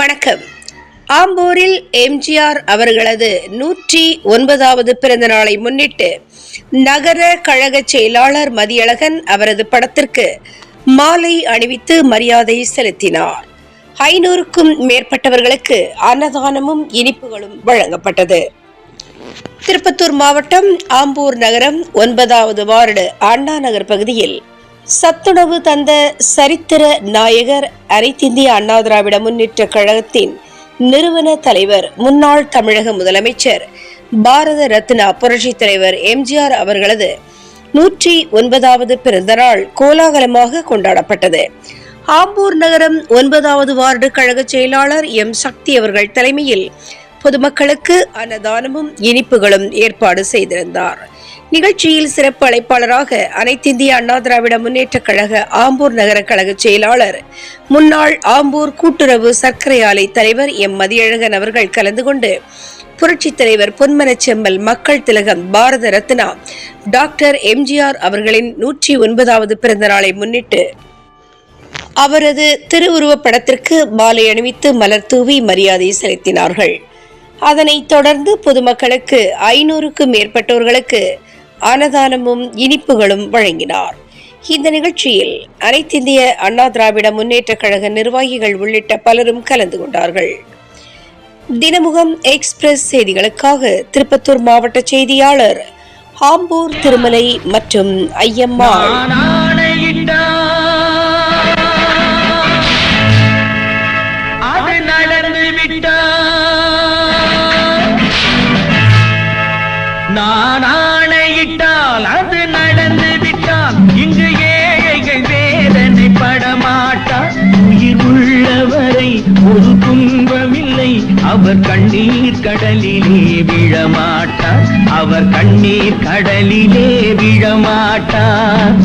வணக்கம். ஆம்பூரில் எம்ஜிஆர் அவர்களது நூற்றி ஒன்பதாவது பிறந்த நாளை முன்னிட்டு நகர கழக செயலாளர் மதியழகன் அவரது படத்திற்கு மாலை அணிவித்து மரியாதை செலுத்தினார். ஐநூறுக்கும் மேற்பட்டவர்களுக்கு அன்னதானமும் இனிப்புகளும் வழங்கப்பட்டது. திருப்பத்தூர் மாவட்டம் ஆம்பூர் நகரம் ஒன்பதாவது வார்டு அண்ணா நகர் பகுதியில் சத்துணவு தந்த சரித்திர நாயகர் அனைத்திந்திய அண்ணா திராவிட முன்னேற்ற கழகத்தின் நிறுவன தலைவர் முன்னாள் தமிழக முதலமைச்சர் பாரத ரத்னா புரட்சி தலைவர் எம்ஜிஆர் அவர்களது நூற்றி ஒன்பதாவது பிறந்த நாள் கோலாகலமாக கொண்டாடப்பட்டது. ஆம்பூர் நகரம் ஒன்பதாவது வார்டு கழக செயலாளர் எம். சக்தி அவர்கள் தலைமையில் பொதுமக்களுக்கு அன்னதானமும் இனிப்புகளும் ஏற்பாடு செய்திருந்தார். நிகழ்ச்சியில் சிறப்பு அழைப்பாளராக அனைத்திந்திய அண்ணா திராவிட முன்னேற்ற கழக ஆம்பூர் நகர கழக செயலாளர் முன்னாள் ஆம்பூர் கூட்டுறவு சர்க்கரை ஆலை தலைவர் எம். மதியழகன் அவர்கள் கலந்து கொண்டு புரட்சித் தலைவர் பொன்மனச்செம்மல் மக்கள் திலகம் பாரத ரத்னா டாக்டர் எம்ஜிஆர் அவர்களின் நூற்றி ஒன்பதாவது பிறந்த நாளை முன்னிட்டு அவரது திருவுருவப் படத்திற்கு மாலை அணிவித்து மலர் தூவி மரியாதை செலுத்தினார்கள். அதனைத் தொடர்ந்து பொதுமக்களுக்கு ஐநூறுக்கும் மேற்பட்டோர்களுக்கு அன்னதானமும் இனிப்புகளும் வழங்கினார். இந்த நிகழ்ச்சியில் அனைத்திந்திய அண்ணா திராவிட முன்னேற்ற கழக நிர்வாகிகள் உள்ளிட்ட பலரும் கலந்து கொண்டார்கள். தினமுகம் எக்ஸ்பிரஸ் செய்திகளுக்காக திருப்பத்தூர் மாவட்ட செய்தியாளர் ஆம்பூர் திருமலை மற்றும் ஐயம்மா நான் ஆணையிட்டால் அது நடந்து விட்டால் இங்கு ஏழைகள் வேதனை படமாட்டா உயிர் உள்ளவரை ஒரு துன்பமில்லை அவர் கண்ணீர் கடலிலே விழமாட்டார். அவர் கண்ணீர் கடலிலே விழமாட்டார்.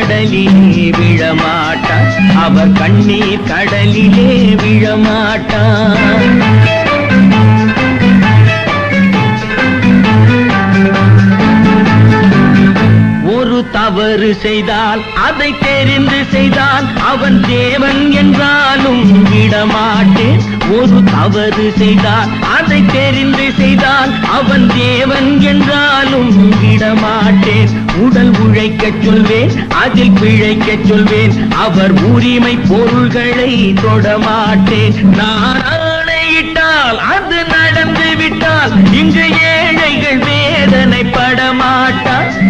கடலிலே விழமாட்டான் அவர் கண்ணீர் கடலிலே விழமாட்டான் தவறு செய்தால் அதை தெரிந்து செய்தால் அவன் தேவன் என்றாலும் விடமாட்டேன். ஒரு தவறு செய்தால் அதை தெரிந்து செய்தால் அவன் தேவன் என்றாலும் விடமாட்டேன். உடல் உழைக்கச் சொல்வேன் அதில் பிழைக்கச் சொல்வேன் அவர் உரிமை பொருள்களை தொடமாட்டேன். நான் ஆணையிட்டால் அது நடந்து விட்டால் இங்கு ஏழைகள் வேதனை படமாட்டார்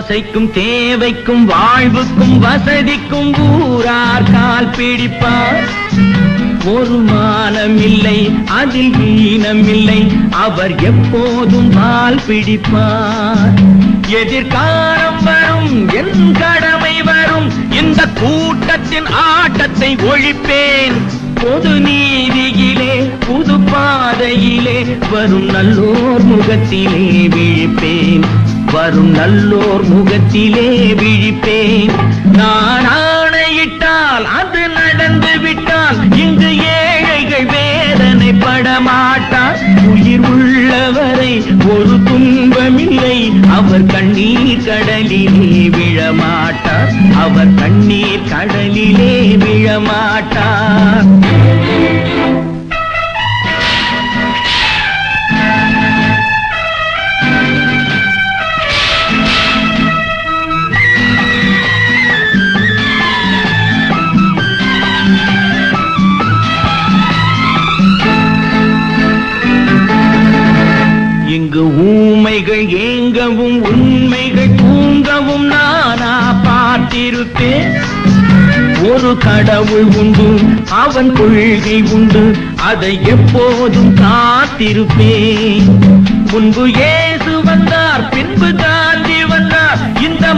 ஆசைக்கும் தேவைக்கும் வாழ்வுக்கும் வசதிக்கும் ஊரார் கால் பிடிப்பார். ஒரு மானம் இல்லை அதில் ஈனம் இல்லை அவர் எப்போதும் பால் பிடிப்பார். எதிர்காலம் வரும் என் கடமை வரும் இந்த கூட்டத்தின் ஆட்டத்தை ஒழிப்பேன். பொது நீதியிலே புது பாதையிலே வரும் நல்லோர் முகத்திலே விழிப்பேன். வரும் நல்லோர் முகத்திலே விழிப்பேன். நான் ஆணையிட்டால் அது நடந்து விட்டால் இங்கு ஏழைகள் வேதனை படமாட்டார் உயிர் உள்ளவரை ஒரு துன்பமில்லை அவர் கண்ணீர் கடலிலே விழமாட்டார் அவர் கண்ணீர் கடலிலே விழமாட்டார் இங்கு ஊமைகள் ஏங்கவும் உண்மைகள் தூங்கவும் நானா பார்த்திருப்பேன். ஒரு கடவுள் உண்டு அவன் கொள்கை உண்டு அதை எப்போதும் காத்திருப்பேன். முன்பு ஏசு வந்தார் பின்பு காந்தி வந்தார் இந்த